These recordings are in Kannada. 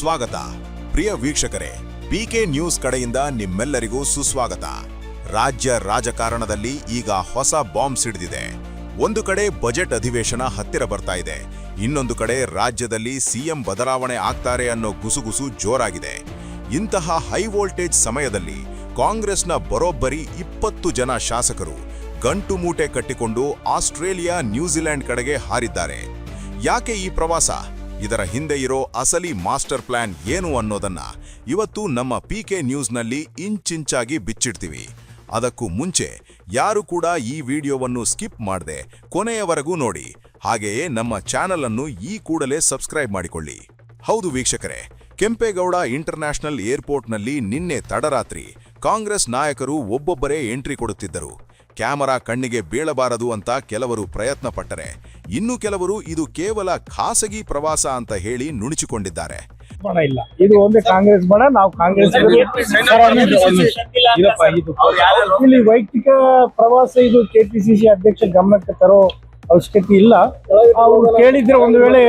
ಸ್ವಾಗತ ಪ್ರಿಯ ವೀಕ್ಷಕರೇ ಪಿಕೆ ನ್ಯೂಸ್ ಕಡೆಯಿಂದ ನಿಮ್ಮೆಲ್ಲರಿಗೂ ಸುಸ್ವಾಗತ. ರಾಜ್ಯ ರಾಜಕಾರಣದಲ್ಲಿ ಈಗ ಹೊಸ ಬಾಂಬ್ ಸಿಡಿದಿದೆ ಒಂದು ಕಡೆ ಬಜೆಟ್ ಅಧಿವೇಶನ ಹತ್ತಿರ ಬರ್ತಾ ಇದೆ. ಇನ್ನೊಂದು ಕಡೆ ರಾಜ್ಯದಲ್ಲಿ ಸಿಎಂ ಬದಲಾವಣೆ ಆಗ್ತಾರೆ ಅನ್ನೋ ಗುಸುಗುಸು ಜೋರಾಗಿದೆ. ಇಂತಹ ಹೈ ವೋಲ್ಟೇಜ್ ಸಮಯದಲ್ಲಿ ಕಾಂಗ್ರೆಸ್ನ ಬರೋಬ್ಬರಿ ಇಪ್ಪತ್ತು ಜನ ಶಾಸಕರು ಗಂಟು ಮೂಟೆ ಕಟ್ಟಿಕೊಂಡು ಆಸ್ಟ್ರೇಲಿಯಾ ನ್ಯೂಜಿಲೆಂಡ್ ಕಡೆಗೆ ಹಾರಿದ್ದಾರೆ. ಯಾಕೆ ಈ ಪ್ರವಾಸ? ಇದರ ಹಿಂದೆ ಇರೋ ಅಸಲಿ ಮಾಸ್ಟರ್ ಪ್ಲಾನ್ ಏನು ಅನ್ನೋದನ್ನ ಇವತ್ತು ನಮ್ಮ ಪಿ ಕೆ ನ್ಯೂಸ್ನಲ್ಲಿ ಇಂಚಿಂಚಾಗಿ ಬಿಚ್ಚಿಡ್ತೀವಿ. ಅದಕ್ಕೂ ಮುಂಚೆ ಯಾರು ಕೂಡ ಈ ವಿಡಿಯೋವನ್ನು ಸ್ಕಿಪ್ ಮಾಡದೆ ಕೊನೆಯವರೆಗೂ ನೋಡಿ. ಹಾಗೆಯೇ ನಮ್ಮ ಚಾನೆಲ್ ಅನ್ನು ಈ ಕೂಡಲೇ ಸಬ್ಸ್ಕ್ರೈಬ್ ಮಾಡಿಕೊಳ್ಳಿ. ಹೌದು ವೀಕ್ಷಕರೇ, ಕೆಂಪೇಗೌಡ ಇಂಟರ್ನ್ಯಾಷನಲ್ ಏರ್ಪೋರ್ಟ್ನಲ್ಲಿ ನಿನ್ನೆ ತಡರಾತ್ರಿ ಕಾಂಗ್ರೆಸ್ ನಾಯಕರು ಒಬ್ಬೊಬ್ಬರೇ ಎಂಟ್ರಿ ಕೊಡುತ್ತಿದ್ದರು. ಕ್ಯಾಮರಾ ಕಣ್ಣಿಗೆ ಬೀಳಬಾರದು ಅಂತ ಕೆಲವರು ಪ್ರಯತ್ನ ಪಟ್ಟರೆ ಇನ್ನು ಕೆಲವರು ಇದು ಕೇವಲ ಖಾಸಗಿ ಪ್ರವಾಸ ಅಂತ ಹೇಳಿ ನುಣುಚಿಕೊಂಡಿದ್ದಾರೆ. ಇಲ್ಲ. ಇದು ಒಂದೇ ಕಾಂಗ್ರೆಸ್ ಬಣ ನಾವು ಕಾಂಗ್ರೆಸ್ ಇಲ್ಲಿ ವೈಯಕ್ತಿಕ ಪ್ರವಾಸ ಇದು ಕೆಪಿಸಿಸಿ ಅಧ್ಯಕ್ಷ ಗಮನಕ್ಕೆ ತರೋ ಅವಶ್ಯಕತೆ ಇಲ್ಲ. ಅವರು ಕೇಳಿದ್ರೆ ಒಂದು ವೇಳೆ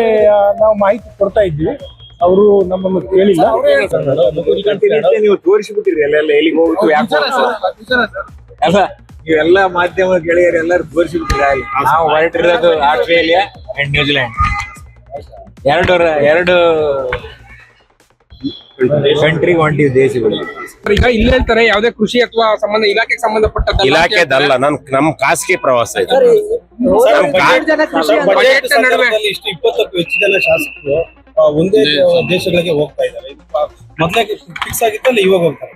ನಾವು ಮಾಹಿತಿ ಕೊಡ್ತಾ ಇದ್ವಿ. ಅವರು ನಮ್ಮನ್ನು ಕೇಳಿಲ್ಲ. ನೀವು ತೋರಿಸ್ಬಿಟ್ಟಿರಿ ಎಲ್ಲ ಎಲ್ಲಿಗೆ ಹೋಗ್ಬಿಟ್ಟು ಅಲ್ಲ ಮಾಧ್ಯಮ ಗೆಳೆಯರು ಎಲ್ಲರೂ ತೋರಿಸಿಬಿಟ್ಟಿದ್ದಾರೆ ಅಲ್ಲಿ. ನಾವು ಹೊರಟಿರೋದು ಆಸ್ಟ್ರೇಲಿಯಾ ಅಂಡ್ ನ್ಯೂಜಿಲೆಂಡ್. ಎರಡು ಎರಡು ಕಂಟ್ರಿ ಒಂಟಿ ದೇಶಗಳು. ಈಗ ಇಲ್ಲ ಹೇಳ್ತಾರೆ ಯಾವ್ದೇ ಕೃಷಿ ಅಥವಾ ಸಂಬಂಧ ಇಲಾಖೆಗೆ ಸಂಬಂಧಪಟ್ಟ ಇಲಾಖೆದಲ್ಲ ನನ್ ನಮ್ ಖಾಸಗಿ ಪ್ರವಾಸ ಇದು. ಇಷ್ಟು ಇಪ್ಪತ್ತಕ್ಕೂ ಹೆಚ್ಚು ಶಾಸಕರು ಒಂದೇ ದೇಶಗಳಿಗೆ ಹೋಗ್ತಾ ಇದ್ದಾರೆ. ಮೊದಲೇ ಫಿಕ್ಸ್ ಆಗಿತ್ತಲ್ಲ ಇವಾಗ ಹೋಗ್ತಾರೆ.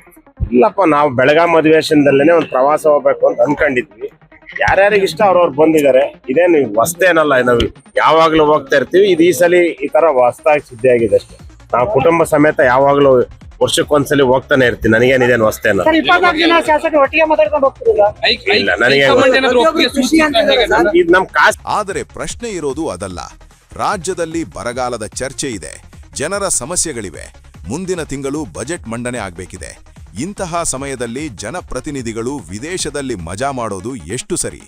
ಇಲ್ಲಪ್ಪ ನಾವು ಬೆಳಗಾಂ ಅಧಿವೇಶನದಲ್ಲೇನೆ ಒಂದು ಪ್ರವಾಸ ಹೋಗ್ಬೇಕು ಅಂತ ಅನ್ಕೊಂಡಿದ್ವಿ. ಯಾರ್ಯಾರಿಗೆ ಇಷ್ಟ ಅವ್ರವ್ರು ಬಂದಿದ್ದಾರೆ. ಇದೇನು ಹೊಸ್ತೇನಲ್ಲ ನಾವು ಯಾವಾಗ್ಲೂ ಹೋಗ್ತಾ ಇರ್ತೀವಿ. ಇದು ಈ ಸಲ ಈ ತರ ಹೊಸ್ತಾಗಿ ಸುದ್ದಿ ಆಗಿದೆ ಅಷ್ಟೇ. ನಾವು ಕುಟುಂಬ ಸಮೇತ ಯಾವಾಗ್ಲೂ ವರ್ಷಕ್ಕೊಂದ್ಸಲಿ ಹೋಗ್ತಾನೆ ಇರ್ತೀನಿ ನನಗೇನಿದೇನು ಹೊಸ್ತೇನಲ್ಲ ಇಪ್ಪತ್ನಾಲ್ಕು ಜನ ಶಾಸಕರು ಒಟ್ಟಿಗೆ ಮಾತಾಡ್ಕೊಂಡು ಹೋಗ್ತಿರಲ್ಲ? ಹೈ- ಹೈ- ಇಲ್ಲ, ನನಗೆ? ಇದು ನಮ್ ಕಾಸ್ ಆದರೆ ಪ್ರಶ್ನೆ ಇರೋದು ಅದಲ್ಲ. ರಾಜ್ಯದಲ್ಲಿ ಬರಗಾಲದ ಚರ್ಚೆ ಇದೆ. ಜನರ ಸಮಸ್ಯೆಗಳಿವೆ. ಮುಂದಿನ ತಿಂಗಳು ಬಜೆಟ್ ಮಂಡನೆ ಆಗಬೇಕಿದೆ. ಇಂತಹ ಸಮಯದಲ್ಲಿ ಜನಪ್ರತಿನಿಧಿಗಳು ವಿದೇಶದಲ್ಲಿ ಮಜಾ ಮಾಡೋದು ಎಷ್ಟು ಸರಿ?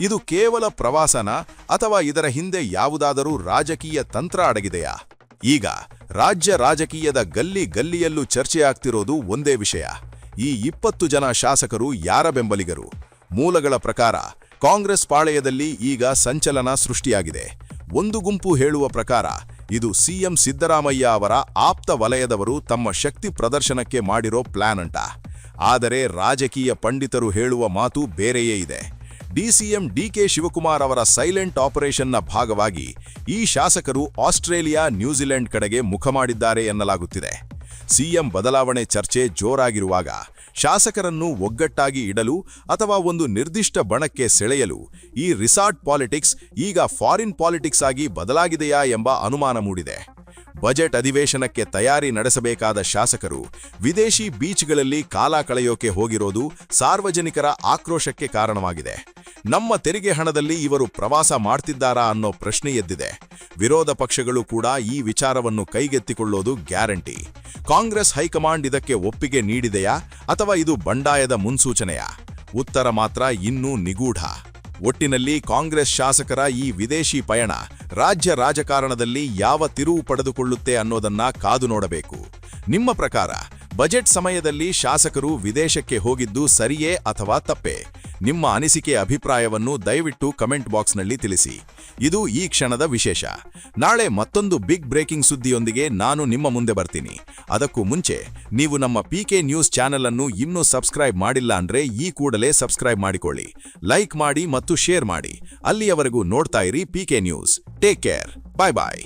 ಇದು ಕೇವಲ ಪ್ರವಾಸನ ಅಥವಾ ಇದರ ಹಿಂದೆ ಯಾವುದಾದರೂ ರಾಜಕೀಯ ತಂತ್ರ ಅಡಗಿದೆಯಾ? ಈಗ, ರಾಜ್ಯ ರಾಜಕೀಯದ ಗಲ್ಲಿ ಗಲ್ಲಿಯಲ್ಲೂ ಚರ್ಚೆಯಾಗ್ತಿರೋದು ಒಂದೇ ವಿಷಯ. ಈ ಇಪ್ಪತ್ತು ಜನ ಶಾಸಕರು ಯಾರ ಬೆಂಬಲಿಗರು? ಮೂಲಗಳ ಪ್ರಕಾರ, ಕಾಂಗ್ರೆಸ್ ಪಾಳೆಯದಲ್ಲಿ ಈಗ ಸಂಚಲನ ಸೃಷ್ಟಿಯಾಗಿದೆ. ಒಂದು ಗುಂಪು ಹೇಳುವ ಪ್ರಕಾರ ಇದು ಸಿಎಂ ಸಿದ್ದರಾಮಯ್ಯ ಅವರ ಆಪ್ತ ವಲಯದವರು ತಮ್ಮ ಶಕ್ತಿ ಪ್ರದರ್ಶನಕ್ಕೆ ಮಾಡಿರೋ ಪ್ಲಾನ್ ಅಂಟ. ಆದರೆ ರಾಜಕೀಯ ಪಂಡಿತರು ಹೇಳುವ ಮಾತು ಬೇರೆಯೇ ಇದೆ. ಡಿಸಿಎಂ ಡಿಕೆ ಶಿವಕುಮಾರ್ ಅವರ ಸೈಲೆಂಟ್ ಆಪರೇಷನ್ನ ಭಾಗವಾಗಿ ಈ ಶಾಸಕರು ಆಸ್ಟ್ರೇಲಿಯಾ ನ್ಯೂಜಿಲೆಂಡ್ ಕಡೆಗೆ ಮುಖ ಮಾಡಿದ್ದಾರೆ ಎನ್ನಲಾಗುತ್ತಿದೆ. ಸಿಎಂ ಬದಲಾವಣೆ ಚರ್ಚೆ ಜೋರಾಗಿರುವಾಗ ಶಾಸಕರನ್ನು ಒಗ್ಗಟ್ಟಾಗಿ ಇಡಲು ಅಥವಾ ಒಂದು ನಿರ್ದಿಷ್ಟ ಬಣಕ್ಕೆ ಸೆಳೆಯಲು ಈ ರಿಸಾರ್ಟ್ ಪಾಲಿಟಿಕ್ಸ್ ಈಗ ಫಾರಿನ್ ಪಾಲಿಟಿಕ್ಸ್ ಆಗಿ ಬದಲಾಗಿದೆಯಾ ಎಂಬ ಅನುಮಾನ ಮೂಡಿದೆ. ಬಜೆಟ್ ಅಧಿವೇಶನಕ್ಕೆ ತಯಾರಿ ನಡೆಸಬೇಕಾದ ಶಾಸಕರು ವಿದೇಶಿ ಬೀಚ್ಗಳಲ್ಲಿ ಕಾಲ ಕಳೆಯೋಕೆ ಹೋಗಿರೋದು ಸಾರ್ವಜನಿಕರ ಆಕ್ರೋಶಕ್ಕೆ ಕಾರಣವಾಗಿದೆ. ನಮ್ಮ ತೆರಿಗೆ ಹಣದಲ್ಲಿ ಇವರು ಪ್ರವಾಸ ಮಾಡ್ತಿದ್ದಾರಾ ಅನ್ನೋ ಪ್ರಶ್ನೆ ಎದ್ದಿದೆ. ವಿರೋಧ ಪಕ್ಷಗಳು ಕೂಡ ಈ ವಿಚಾರವನ್ನು ಕೈಗೆತ್ತಿಕೊಳ್ಳೋದು ಗ್ಯಾರಂಟಿ. ಕಾಂಗ್ರೆಸ್ ಹೈಕಮಾಂಡ್ ಇದಕ್ಕೆ ಒಪ್ಪಿಗೆ ನೀಡಿದೆಯಾ ಅಥವಾ ಇದು ಬಂಡಾಯದ ಮುನ್ಸೂಚನೆಯಾ? ಉತ್ತರ ಮಾತ್ರ ಇನ್ನೂ ನಿಗೂಢ. ಒಟ್ಟಿನಲ್ಲಿ ಕಾಂಗ್ರೆಸ್ ಶಾಸಕರ ಈ ವಿದೇಶಿ ಪಯಣ ರಾಜ್ಯ ರಾಜಕಾರಣದಲ್ಲಿ ಯಾವ ತಿರುವು ಪಡೆದುಕೊಳ್ಳುತ್ತೆ ಅನ್ನೋದನ್ನ ಕಾದು ನೋಡಬೇಕು. ನಿಮ್ಮ ಪ್ರಕಾರ ಬಜೆಟ್ ಸಮಯದಲ್ಲಿ ಶಾಸಕರು ವಿದೇಶಕ್ಕೆ ಹೋಗಿದ್ದು ಸರಿಯೇ ಅಥವಾ ತಪ್ಪೇ? ನಿಮ್ಮ ಅನಿಸಿಕೆ ಅಭಿಪ್ರಾಯವನ್ನು ದಯವಿಟ್ಟು ಕಮೆಂಟ್ ಬಾಕ್ಸ್ನಲ್ಲಿ ತಿಳಿಸಿ. ಇದು ಈ ಕ್ಷಣದ ವಿಶೇಷ. ನಾಳೆ ಮತ್ತೊಂದು ಬಿಗ್ ಬ್ರೇಕಿಂಗ್ ಸುದ್ದಿಯೊಂದಿಗೆ ನಾನು ನಿಮ್ಮ ಮುಂದೆ ಬರ್ತೀನಿ. ಅದಕ್ಕೂ ಮುಂಚೆ, ನೀವು ನಮ್ಮ ಪಿಕೆ ನ್ಯೂಸ್ ಚಾನೆಲ್ ಅನ್ನು ಇನ್ನೂ ಸಬ್ಸ್ಕ್ರೈಬ್ ಮಾಡಿಲ್ಲ ಅಂದ್ರೆ ಈ ಕೂಡಲೇ ಸಬ್ಸ್ಕ್ರೈಬ್ ಮಾಡಿಕೊಳ್ಳಿ. ಲೈಕ್ ಮಾಡಿ ಮತ್ತು ಶೇರ್ ಮಾಡಿ. ಅಲ್ಲಿಯವರೆಗೂ ನೋಡ್ತಾ ಇರಿ PK news. Take care. Bye bye.